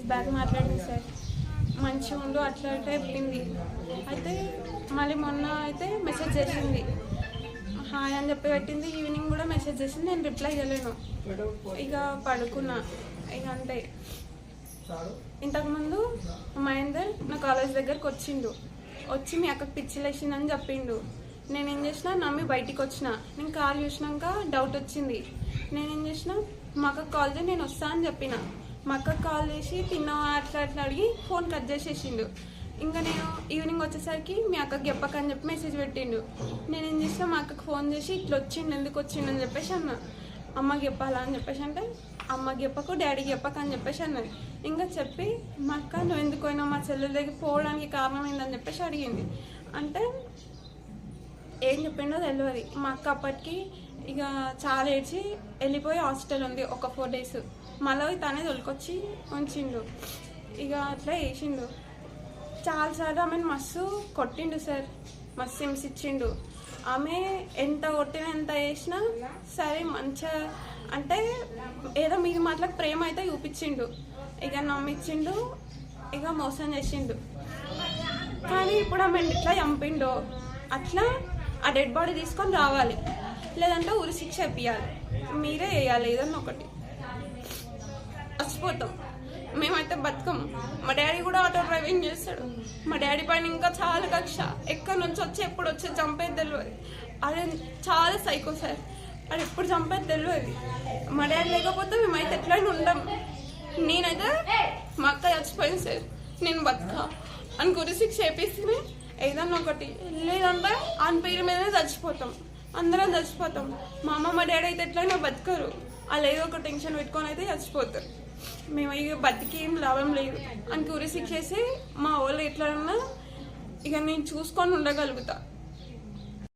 Days back మాట్లాడింది sir మంచిగా ఉండు అట్లా చెప్పింది. అయితే మళ్ళీ మొన్న అయితే మెసేజ్ చేసింది. హాయ్ అని చెప్పి పెట్టింది. ఈవినింగ్ కూడా మెసేజ్ చేసింది. నేను రిప్లై చేయలేను. ఇక పడుకున్నా. ఇక అంతే. ఇంతకుముందు మహేందర్ నా కాలేజ్ దగ్గరకు వచ్చిండు. వచ్చి మీ అక్కకు పిచ్చిలేసిందని చెప్పిండు. నేను ఏం చేసిన నమ్మి బయటికి వచ్చిన. నేను కాల్ చూసినాక డౌట్ వచ్చింది. నేనేం చేసిన మా అక్క కాల్ చేసి నేను వస్తా అని చెప్పిన. మా అక్కకు కాల్ చేసి తిన్నావా అట్లా అట్లా అడిగి ఫోన్ కట్ చేసేసిండు. ఇంకా నేను ఈవినింగ్ వచ్చేసరికి మీ అక్కకి చెప్పకని చెప్పి మెసేజ్ పెట్టిండు. నేను ఏం చేసిన మా అక్కకి ఫోన్ చేసి ఇట్లా వచ్చిండు ఎందుకు వచ్చిండు అని చెప్పేసి అన్న. అమ్మకి చెప్పాలా అని చెప్పేసి అంటే అమ్మకి చెప్పకు డాడీకి చెప్పకు అని చెప్పేసి అన్నది ఇంకా చెప్పి మా అక్క నువ్వు ఎందుకు పోయినావు? మా చెల్లెల దగ్గర పోవడానికి కారణం ఏందని చెప్పేసి అడిగింది. అంటే ఏం చెప్పిండో తెలియదు మా అక్క అప్పటికి ఇక చాలా ఏడ్చి వెళ్ళిపోయి హాస్టల్ ఉంది ఒక ఫోర్ డేస్. మళ్ళీ తనే తొలికొచ్చి ఉంచిండు. ఇక అట్లా వేసిండు చాలాసార్లు ఆమెను మస్తు కొట్టిండు సార్. మస్తు హింసించిండు. ఆమె ఎంత కొట్టినా ఎంత వేసినా సరే మంచిగా అంటే ఏదో మీరు మాటలకు ప్రేమ అయితే చూపించిండు. ఇక నమ్మిచ్చిండు. ఇక మోసం చేసిండు. కానీ ఇప్పుడు ఆమె ఎట్లా చంపిండో. అట్లా ఆ డెడ్ బాడీ తీసుకొని రావాలి. లేదంటే ఉరి శిక్ష ఇప్పించాలి మీరే వేయాలి ఏదన్నా ఒకటి. చచ్చిపోతాం మేమైతే బతకం. మా డాడీ కూడా ఆటో డ్రైవింగ్ చేస్తాడు. మా డాడీ పైన ఇంకా చాలా కక్ష. ఎక్కడి నుంచి వచ్చి ఎప్పుడు వచ్చి చంపేది తెలియదు అదే చాలా సైకో సార్. అది ఎప్పుడు చంపేది తెలియదు మా డాడీ లేకపోతే మేమైతే ఎట్లయినా ఉండం. నేనైతే మా అక్క చచ్చిపోయింది సార్. నేను బతుక. అని గురి శిక్ష చేపిస్తే ఏదన్నా ఒకటి. లేదంటే ఆయన పేరు మీదనే చచ్చిపోతాం. అందరం చచ్చిపోతాం. మా అమ్మ మా డాడీ అయితే ఎట్లయినా బతకరు. వాళ్ళు ఏదో ఒక టెన్షన్ పెట్టుకొని అయితే చచ్చిపోతారు. మేము ఇక బతికి ఏం లాభం లేదు. అని గురి శిక్ష మా వాళ్ళు ఎట్లన్నా ఇక నేను చూసుకొని ఉండగలుగుతా.